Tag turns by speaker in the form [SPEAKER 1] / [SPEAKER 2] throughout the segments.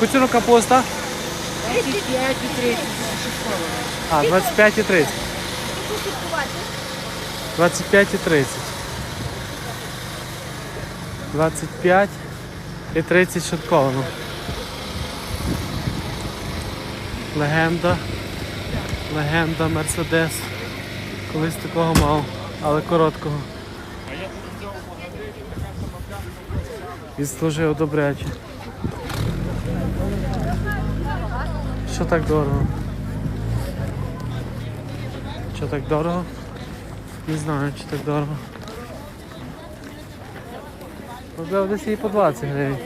[SPEAKER 1] Яку ціну капуста?
[SPEAKER 2] 25 і 30.
[SPEAKER 1] А, 25 і 30. 25 і 30. 25 і 30 шатковано. Легенда. Легенда Мерседес. Колись такого мав, але короткого. Відслужив добряче. що так дорого? Що так дорого? Не знаю, чи так дорого. Можливо, десь її по 20 гривень.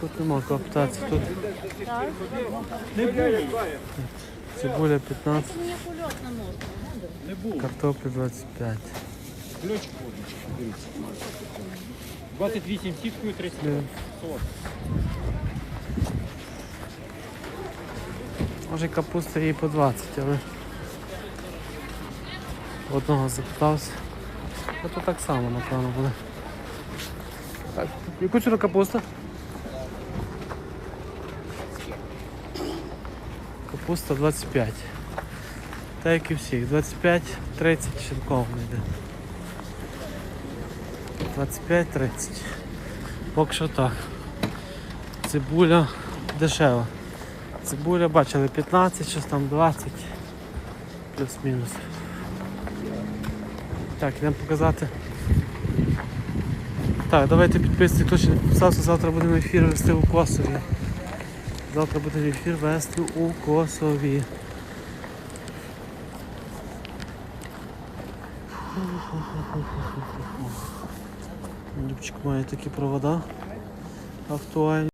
[SPEAKER 1] Тут нема коптації. Тут... Цибуля 15. Картопля 25.
[SPEAKER 3] Ключ 28 сіткою 30 40.
[SPEAKER 1] Може капуста їй по 20, але одного запитався. А то так само, напевно, буде. Яку ціну капуста? Капуста 25. Так як і всіх. 25, 30 шинково йде. 25-30. Поки що так. Цибуля дешева. Цибуля бачили 15, щось там 20, плюс-мінус. Так, йдемо показати. Так, давайте підписуйте, хто ще не підписався, завтра будемо ефір вести у Косові. Завтра будемо ефір вести у Косові. Любчик має такі провода актуальні.